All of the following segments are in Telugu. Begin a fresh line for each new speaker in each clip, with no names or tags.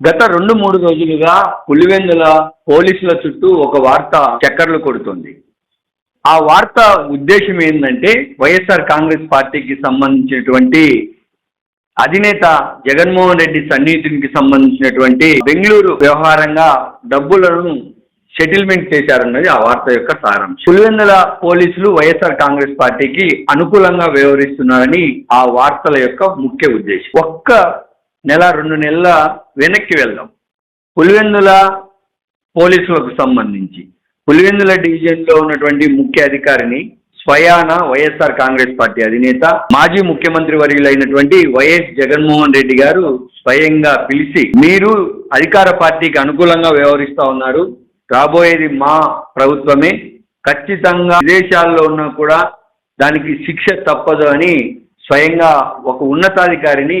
గత రెండు మూడు రోజులుగా పులివెందుల పోలీసుల చుట్టూ ఒక వార్త చక్కర్లు కొడుతుంది. ఆ వార్త ఉద్దేశం ఏంటంటే వైఎస్ఆర్ కాంగ్రెస్ పార్టీకి సంబంధించినటువంటి అధినేత జగన్మోహన్ రెడ్డి సన్నిహితునికి సంబంధించినటువంటి బెంగళూరు వ్యవహారంగా డబ్బులను సెటిల్మెంట్ చేశారన్నది ఆ వార్త యొక్క సారాంశం. పులివెందుల పోలీసులు వైఎస్ఆర్ కాంగ్రెస్ పార్టీకి అనుకూలంగా వ్యవహరిస్తున్నారని ఆ వార్తల యొక్క ముఖ్య ఉద్దేశం. ఒక్క నెల రెండు నెలల వెనక్కి వెళ్దాం. పులివెందుల పోలీసులకు సంబంధించి. పులివెందుల డివిజన్లో ఉన్నటువంటి ముఖ్య అధికారిని స్వయాన వైఎస్ఆర్ కాంగ్రెస్ పార్టీ అధినేత మాజీ ముఖ్యమంత్రి వర్యులైనటువంటి వైఎస్ జగన్మోహన్ రెడ్డి గారు స్వయంగా పిలిచి మీరు అధికార పార్టీకి అనుకూలంగా వ్యవహరిస్తా ఉన్నారు. రాబోయేది మా ప్రభుత్వమే. ఖచ్చితంగా విదేశాల్లో ఉన్నా కూడా దానికి శిక్ష తప్పదు అని స్వయంగా ఒక ఉన్నతాధికారిని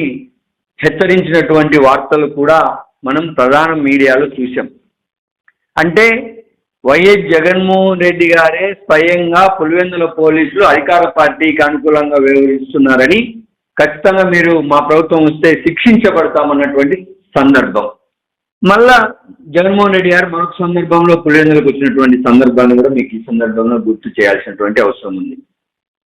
హెచ్చరించినటువంటి వార్తలు కూడా మనం ప్రధాన మీడియాలో చూసాం అంటే వైఎస్ జగన్మోహన్ రెడ్డి గారే స్వయంగా పులివెందుల పోలీసులు అధికార పార్టీకి అనుకూలంగా వ్యవహరిస్తున్నారని ఖచ్చితంగా మీరు మా ప్రభుత్వం వస్తే శిక్షించబడతామన్నటువంటి సందర్భం. మళ్ళా జగన్మోహన్ రెడ్డి గారు మరొక సందర్భంలో పులివెందులకు వచ్చినటువంటి సందర్భాన్ని కూడా మీకు ఈ సందర్భంలో గుర్తు చేయాల్సినటువంటి అవసరం ఉంది.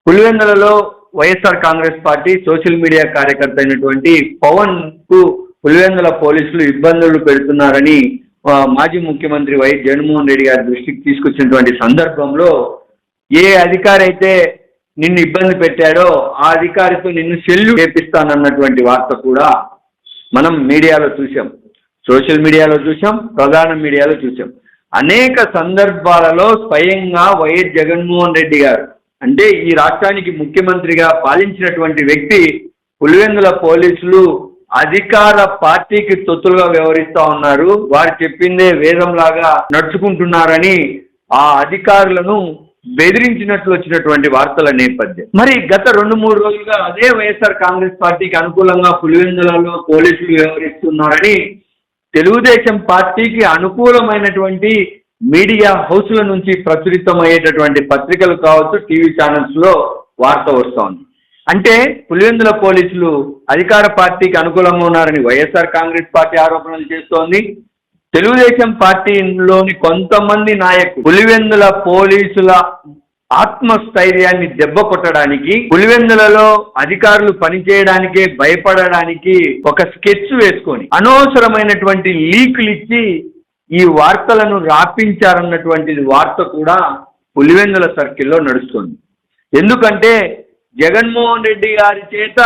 పులివెందులలో YSR Congress party social media కార్యకర్త అయినటువంటి పవన్కు పులివెందుల పోలీసులు ఇబ్బందులు పెడుతున్నారని మాజీ ముఖ్యమంత్రి వైఎస్ జగన్మోహన్ రెడ్డి గారి దృష్టికి తీసుకొచ్చినటువంటి సందర్భంలో ఏ అధికారి అయితే నిన్ను ఇబ్బంది పెట్టాడో ఆ అధికారితో నిన్ను సెల్లు చేపిస్తానన్నటువంటి వార్త కూడా మనం మీడియాలో చూసాం సోషల్ మీడియాలో చూసాం ప్రధాన మీడియాలో చూసాం అనేక సందర్భాలలో స్వయంగా వైఎస్ జగన్మోహన్ రెడ్డి గారు అంటే ఈ రాష్ట్రానికి ముఖ్యమంత్రిగా పాలించినటువంటి వ్యక్తి పులివెందుల పోలీసులు అధికార పార్టీకి తొత్తులుగా వ్యవహరిస్తా ఉన్నారు. వారు చెప్పిందే వేదంలాగా నడుచుకుంటున్నారని ఆ అధికారులను బెదిరించినట్లు వచ్చినటువంటి వార్తల నేపథ్యం. మరి గత రెండు మూడు రోజులుగా అదే వైఎస్ఆర్ కాంగ్రెస్ పార్టీకి అనుకూలంగా పులివెందులలో పోలీసులు వ్యవహరిస్తున్నారని తెలుగుదేశం పార్టీకి అనుకూలమైనటువంటి మీడియా హౌస్ల నుంచి ప్రచురితమయ్యేటటువంటి పత్రికలు కావచ్చు టీవీ ఛానల్స్లో వార్త వస్తోంది. అంటే పులివెందుల పోలీసులు అధికార పార్టీకి అనుకూలంగా ఉన్నారని వైఎస్ఆర్ కాంగ్రెస్ పార్టీ ఆరోపణలు చేస్తోంది. తెలుగుదేశం పార్టీలోని కొంతమంది నాయకులు పులివెందుల పోలీసుల ఆత్మస్థైర్యాన్ని దెబ్బ కొట్టడానికి పులివెందులలో అధికారులు పనిచేయడానికే భయపడడానికి ఒక స్కెచ్ వేసుకొని అనవసరమైనటువంటి లీకులు ఇచ్చి ఈ వార్తలను రాపించారన్నటువంటి వార్త కూడా పులివెందుల సర్కిల్లో నడుస్తుంది. ఎందుకంటే జగన్మోహన్ రెడ్డి గారి చేత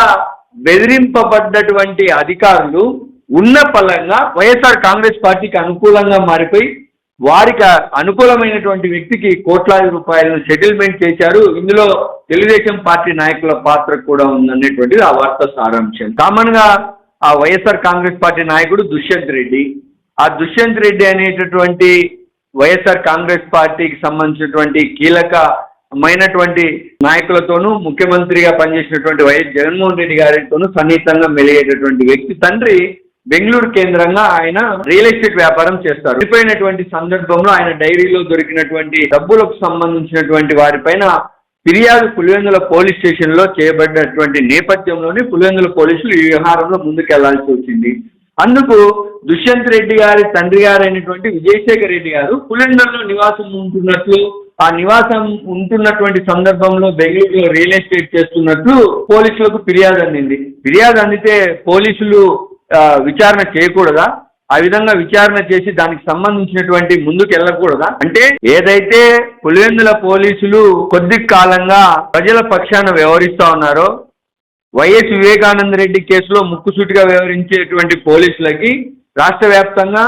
బెదిరింపబడ్డటువంటి అధికారులు ఉన్న ఫలంగా వైఎస్ఆర్ కాంగ్రెస్ పార్టీకి అనుకూలంగా మారిపోయి వారికి అనుకూలమైనటువంటి వ్యక్తికి కోట్లాది రూపాయలను సెటిల్మెంట్ చేశారు. ఇందులో తెలుగుదేశం పార్టీ నాయకుల పాత్ర కూడా ఉందనేటువంటిది ఆ వార్త సారాంశం. కామన్గా ఆ వైఎస్ఆర్ కాంగ్రెస్ పార్టీ నాయకుడు దుష్యంత్ రెడ్డి ఆ దుష్యంత్ రెడ్డి అనేటటువంటి వైఎస్ఆర్ కాంగ్రెస్ పార్టీకి సంబంధించినటువంటి కీలకమైనటువంటి నాయకులతోనూ ముఖ్యమంత్రిగా పనిచేసినటువంటి వైఎస్ జగన్మోహన్ రెడ్డి గారితోనూ సన్నిహితంగా మెలిగేటటువంటి వ్యక్తి తండ్రి బెంగళూరు కేంద్రంగా ఆయన రియల్ ఎస్టేట్ వ్యాపారం చేస్తారు. చనిపోయినటువంటి సందర్భంలో ఆయన డైరీలో దొరికినటువంటి డబ్బులకు సంబంధించినటువంటి వారిపైన ఫిర్యాదు పులివెందుల పోలీస్ స్టేషన్లో చేయబడినటువంటి నేపథ్యంలోనే పులివెందుల పోలీసులు ఈ వ్యవహారంలో ముందుకెళ్ళాల్సి వచ్చింది. అందుకు దుష్యంత్ రెడ్డి గారి తండ్రి గారు అయినటువంటి విజయశేఖర్ రెడ్డి గారు పులివెందులలో నివాసం ఉంటున్నట్లు ఆ నివాసం ఉంటున్నటువంటి సందర్భంలో బెంగళూరులో రియల్ ఎస్టేట్ చేస్తున్నట్లు పోలీసులకు ఫిర్యాదు అందింది. ఫిర్యాదు అందితే పోలీసులు విచారణ చేయకూడదా? ఆ విధంగా విచారణ చేసి దానికి సంబంధించినటువంటి ముందుకు వెళ్ళకూడదా అంటే ఏదైతే పులివెందుల పోలీసులు కొద్ది కాలంగా ప్రజల పక్షాన వ్యవహరిస్తా ఉన్నారో వైఎస్ వివేకానంద రెడ్డి కేసులో ముక్కుసూటిగా వ్యవహరించేటువంటి పోలీసులకి రాష్ట్ర వ్యాప్తంగా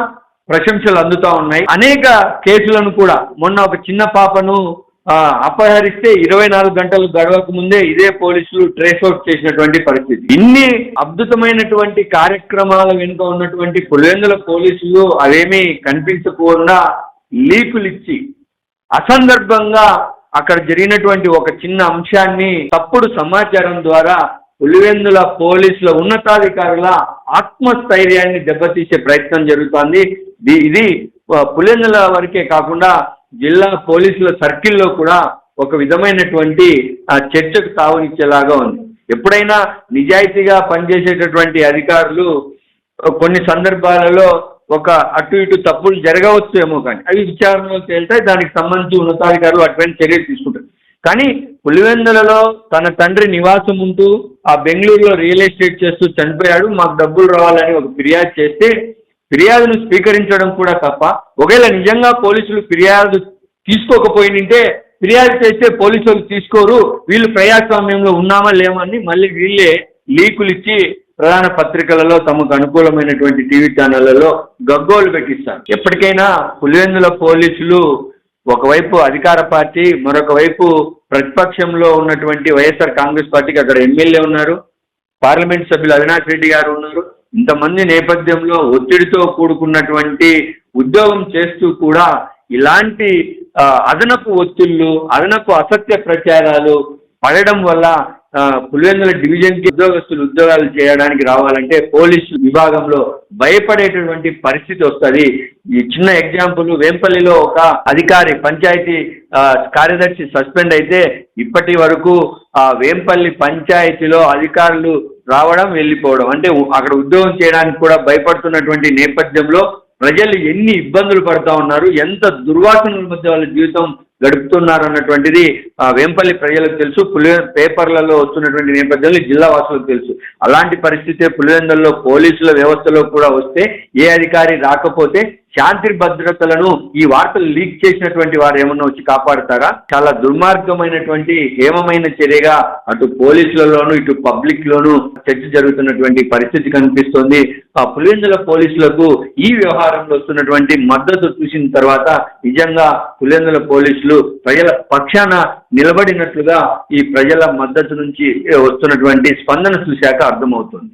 ప్రశంసలు అందుతా ఉన్నాయి. అనేక కేసులను కూడా మొన్న ఒక చిన్న పాపను అపహరిస్తే ఇరవై నాలుగు గంటలు గడవక ముందే ఇదే పోలీసులు ట్రేస్ అవుట్ చేసినటువంటి పరిస్థితి. ఇన్ని అద్భుతమైనటువంటి కార్యక్రమాల వెనుక ఉన్నటువంటి పులివెందుల పోలీసులు అవేమీ కనిపించకుండా లీకులు ఇచ్చి అసందర్భంగా అక్కడ జరిగినటువంటి ఒక చిన్న అంశాన్ని తప్పుడు సమాచారం ద్వారా పులివెందుల పోలీసుల ఉన్నతాధికారుల ఆత్మస్థైర్యాన్ని దెబ్బతీసే ప్రయత్నం జరుగుతోంది. ఇది పులివెందుల వరకే కాకుండా జిల్లా పోలీసుల సర్కిల్లో కూడా ఒక విధమైనటువంటి చర్చకు తావునిచ్చేలాగా ఉంది. ఎప్పుడైనా నిజాయితీగా పనిచేసేటటువంటి అధికారులు కొన్ని సందర్భాలలో ఒక అటు ఇటు తప్పులు జరగవచ్చు ఏమో కానీ అవి విచారణలో తేలితే దానికి సంబంధించి ఉన్నతాధికారులు అటువంటి చర్యలు తీసుకుంటారు. కానీ పులివెందులలో తన తండ్రి నివాసం ఉంటూ ఆ బెంగళూరులో రియల్ ఎస్టేట్ చేస్తూ చనిపోయాడు. మాకు డబ్బులు రావాలని ఒక ఫిర్యాదు చేస్తే ఫిర్యాదును స్వీకరించడం కూడా తప్ప ఒకవేళ నిజంగా పోలీసులు ఫిర్యాదు తీసుకోకపోయినంటే ఫిర్యాదు చేస్తే పోలీసులు తీసుకోరు. వీళ్ళు ప్రజాస్వామ్యంలో ఉన్నామా లేమని మళ్ళీ వీళ్ళే లీకులు ఇచ్చి ప్రధాన పత్రికలలో తమకు అనుకూలమైనటువంటి టీవీ ఛానళ్ళలో గగ్గోలు పెట్టిస్తారు. ఎప్పటికైనా పులివెందుల పోలీసులు ఒకవైపు అధికార పార్టీ మరొక వైపు ప్రతిపక్షంలో ఉన్నటువంటి వైఎస్ఆర్ కాంగ్రెస్ పార్టీకి అక్కడ ఎమ్మెల్యే ఉన్నారు పార్లమెంట్ సభ్యులు అవినాష్ రెడ్డి గారు ఉన్నారు. ఇంతమంది నేపథ్యంలో ఒత్తిడితో కూడుకున్నటువంటి ఉద్యోగం చేస్తూ కూడా ఇలాంటి అదనపు ఒత్తిళ్ళు అదనపు అసత్య ప్రచారాలు పడడం వల్ల పులివెందుల పులివెందుల డివిజన్కి ఉద్యోగస్తులు ఉద్యోగాలు చేయడానికి రావాలంటే పోలీసు విభాగంలో భయపడేటటువంటి పరిస్థితి వస్తుంది. ఈ చిన్న ఎగ్జాంపుల్ వేంపల్లిలో ఒక అధికారి పంచాయతీ కార్యదర్శి సస్పెండ్ అయితే ఇప్పటి వరకు ఆ వేంపల్లి పంచాయతీలో అధికారులు రావడం వెళ్ళిపోవడం. అంటే అక్కడ ఉద్యోగం చేయడానికి కూడా భయపడుతున్నటువంటి నేపథ్యంలో ప్రజలు ఎన్ని ఇబ్బందులు పడతా ఉన్నారు ఎంత దుర్వాసనల మధ్య వాళ్ళ జీవితం గడుపుతున్నారు అన్నటువంటిది వేంపల్లి ప్రజలకు తెలుసు పులి పేపర్లలో వస్తున్నటువంటి నేపథ్యంలో జిల్లా వాసులకు తెలుసు. అలాంటి పరిస్థితే పులివెందుల్లో పోలీసుల వ్యవస్థలో కూడా వస్తే ఏ అధికారి రాకపోతే శాంతి భద్రతలను ఈ వార్తలు లీక్ చేసినటువంటి వారు ఏమన్నా వచ్చి కాపాడతారా? చాలా దుర్మార్గమైనటువంటి హేమమైన చర్యగా అటు పోలీసులలోను ఇటు పబ్లిక్ లోను చర్చ జరుగుతున్నటువంటి పరిస్థితి కనిపిస్తోంది. ఆ పులివెందుల పోలీసులకు ఈ వ్యవహారంలో వస్తున్నటువంటి మద్దతు చూసిన తర్వాత నిజంగా పులివెందుల పోలీసులు ప్రజల పక్షాన నిలబడినట్లుగా ఈ ప్రజల మద్దతు నుంచి వస్తున్నటువంటి స్పందన చూశాక అర్థమవుతుంది.